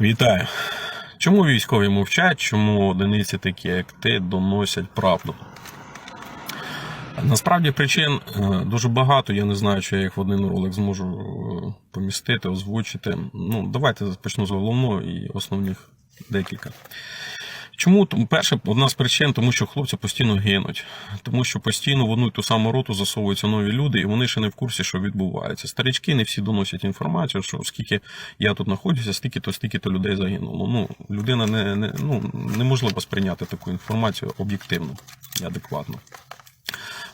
Вітаю. Чому військові мовчать? Чому одиниці такі, як ти, доносять правду? Насправді причин е, дуже багато. Я не знаю, чи я їх в один ролик зможу е, помістити, озвучити. Ну, давайте почну з головного і основних декілька. Чому? Тому, Перше, одна з причин, тому що хлопці постійно гинуть, тому що постійно в одну і ту саму роту засовуються нові люди, і вони ще не в курсі, що відбувається. Старички не всі доносять інформацію, що скільки я тут знаходжуся, стільки то стільки то людей загинуло. Ну, людина не, не ну, неможливо сприйняти таку інформацію об'єктивно і адекватно.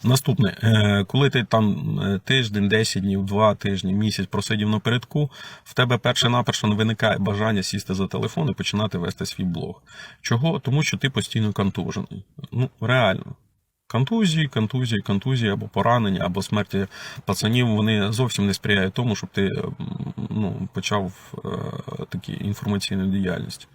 Наступне, Е, коли ти там е, тиждень, 10 днів, 2 тижні, місяць просидів напередку, в тебе перше-наперше не виникає бажання сісти за телефон і починати вести свій блог. Чого? Тому що ти постійно контужений. Ну, реально. Контузії, контузії, контузії або поранення, або смерті пацанів вони зовсім не сприяють тому, щоб ти ну, почав е, такі інформаційну діяльність.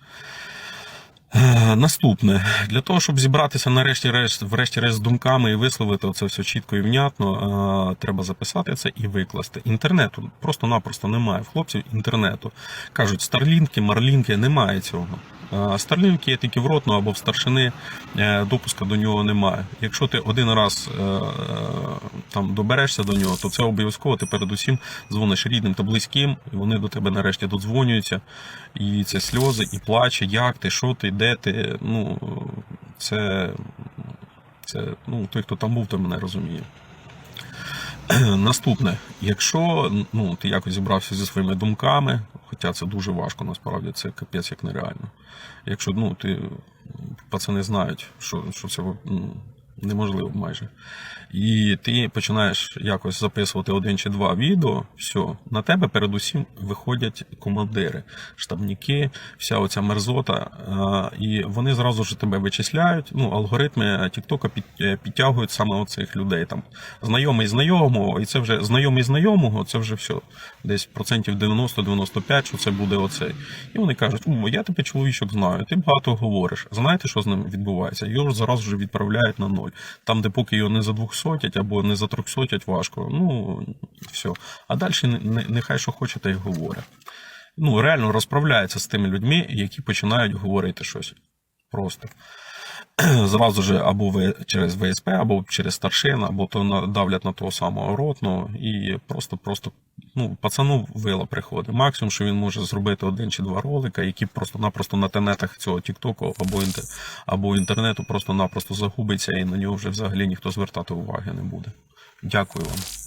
Е, Наступне для того, щоб зібратися нарешті решт, врешті-решт з думками і висловити це все чітко і внятно, е, треба записати це і викласти. Інтернету просто-напросто немає. В хлопців інтернету кажуть, старлінки, марлінки немає цього. Старлінки є тільки в ротну або в старшини, е, допуска до нього немає. Якщо ти один раз е, е, там доберешся до нього, то це обов'язково ти передусім дзвониш рідним та близьким, і вони до тебе нарешті додзвонюються. І це сльози, і плаче, як ти, що ти, де ти. Ну, це, це ну, той, хто там був, той мене розуміє. Наступне, якщо ну, ти якось зібрався зі своїми думками, хоча це дуже важко, насправді це капець як нереально. Якщо ну, ти, пацани знають, що, що це ну, неможливо майже. І ти починаєш якось записувати один чи два відео, все, на тебе передусім виходять командири, штабники, вся оця мерзота, і вони зразу ж тебе вичисляють. Ну, алгоритми Тіктока е, підтягують саме оцих людей. Там знайомий знайомого, і це вже знайомий знайомого, це вже все. Десь процентів 90-95, що це буде оцей. І вони кажуть, о, я тебе чоловічок знаю, ти багато говориш. Знаєте, що з ним відбувається? Його ж зараз вже відправляють на ноль. Там, де поки його не за двохсотять або не за трьохсотять важко. Ну, все. А далі нехай що хочете і говорять. Ну, реально розправляється з тими людьми, які починають говорити щось. Просто. Зразу же або через ВСП, або через старшин, або то давлять на того самого ротного, і просто-просто ну, пацану вила приходить. Максимум, що він може зробити один чи два ролика, які просто-напросто на тенетах цього Тіктоку або, інтер... або інтернету просто-напросто загубиться, і на нього вже взагалі ніхто звертати уваги не буде. Дякую вам.